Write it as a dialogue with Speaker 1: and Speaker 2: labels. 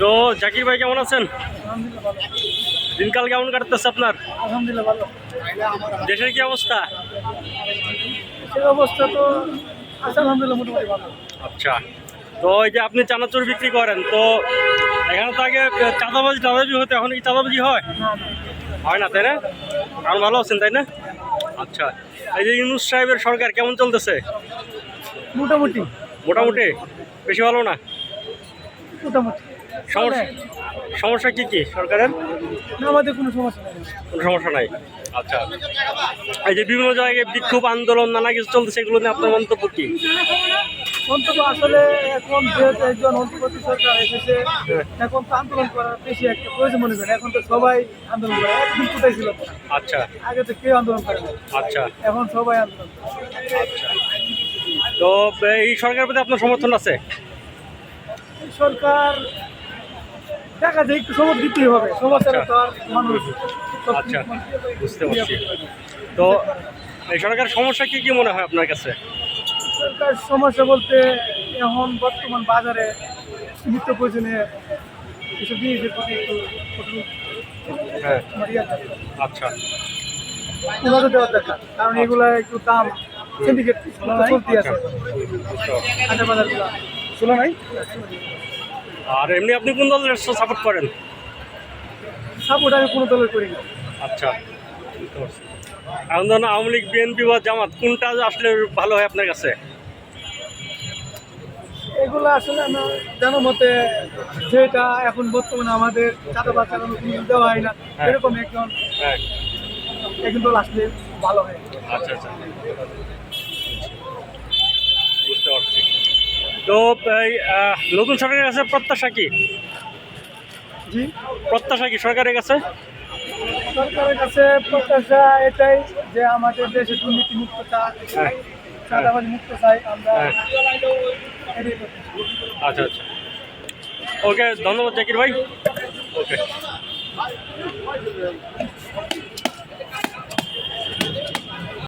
Speaker 1: তো জাকির ভাই কেমন আছেন? দিনকাল কেমন কাটতেছে আপনার? দেশের কি অবস্থা?
Speaker 2: অবস্থা তো
Speaker 1: আচ্ছা। তো এই যে আপনি চানাচুর বিক্রি করেন তো এখানে তো আগে চাঁদাবাজি টাদাবাজি হতো এখন কি চাঁদাবাজি হয়?
Speaker 2: না
Speaker 1: হয় না তাই না? কারণ ভালো আছেন তাই না? আচ্ছা। এই যে ইউনুস সাহেবের সরকার কেমন চলতেছে?
Speaker 2: মোটামুটি।
Speaker 1: মোটামুটি? বেশি ভালো না?
Speaker 2: মোটামুটি।
Speaker 1: সমস্যা সমস্যা কি কি সরকারের?
Speaker 2: না আমাদের কোনো সমস্যা নেই।
Speaker 1: কোনো সমস্যা নাই? আচ্ছা। এই যে বিভিন্ন জায়গায় বিক্ষোভ আন্দোলন নানা কিছু চলতেছে এগুলো নিয়ে আপনার মন্তব্য কি?
Speaker 2: মন্তব্য আসলে এখন যেহেতু একজন অন্তর্বর্তী সরকার এসেছে এখন তো আন্দোলন করার বেশি একটা প্রয়োজন মনে করে এখন তো সবাই আন্দোলন করে একদিন কোথায় ছিল?
Speaker 1: আচ্ছা।
Speaker 2: আগে তো কেউ আন্দোলন করে
Speaker 1: আচ্ছা।
Speaker 2: এখন সবাই আন্দোলন
Speaker 1: আচ্ছা। তো এই সরকারের প্রতি আপনার সমর্থন আছে?
Speaker 2: এই সরকার দেখা যায় একটু সময় দিতেই হবে। সমস্যাটা তো আর মানুষ
Speaker 1: আচ্ছা, বুঝতে পারছি। তো এই সরকারের সমস্যা কি কি মনে হয় আপনার কাছে?
Speaker 2: সরকার সমস্যা বলতে এখন বর্তমান বাজারে নিত্য প্রয়োজনীয় এসব জিনিসের প্রতি একটু
Speaker 1: হ্যাঁ। আচ্ছা।
Speaker 2: দরকার। কারণ এগুলা একটু দাম সিন্ডিকেট চলতে আছে।
Speaker 1: আচ্ছা
Speaker 2: বাজারগুলো
Speaker 1: শোনা নাই। আর এমনি আপনি কোন দলের সাপোর্ট করেন?
Speaker 2: সাপোর্ট আমি কোনো দলের করি না।
Speaker 1: আচ্ছা এখন ধরুন আওয়ামী লীগ বিএনপি বা জামাত কোনটা আসলে ভালো হয় আপনার কাছে?
Speaker 2: এগুলো আসলে আমার জানার মতে যেটা এখন বর্তমানে আমাদের চাঁদাবাদ চালানো কোনো দেওয়া হয় না।
Speaker 1: হ্যাঁ।
Speaker 2: এরকম একজন
Speaker 1: হ্যাঁ।
Speaker 2: একজন দল আসলে ভালো হয়।
Speaker 1: আচ্ছা আচ্ছা। বুঝতে পারছি। তো এই নতুন সরকারের কাছে প্রত্যাশা কি?
Speaker 2: জি।
Speaker 1: প্রত্যাশা কি সরকারের কাছে?
Speaker 2: সরকারের কাছে প্রত্যাশা এটাই যে আমাদের দেশে দুর্নীতি মুক্ত চাই
Speaker 1: হ্যাঁ।
Speaker 2: চাঁদাবাজি মুক্ত চাই আমরা
Speaker 1: হ্যাঁ। আচ্ছা আচ্ছা। ওকে ধন্যবাদ জাকির ভাই। ওকে।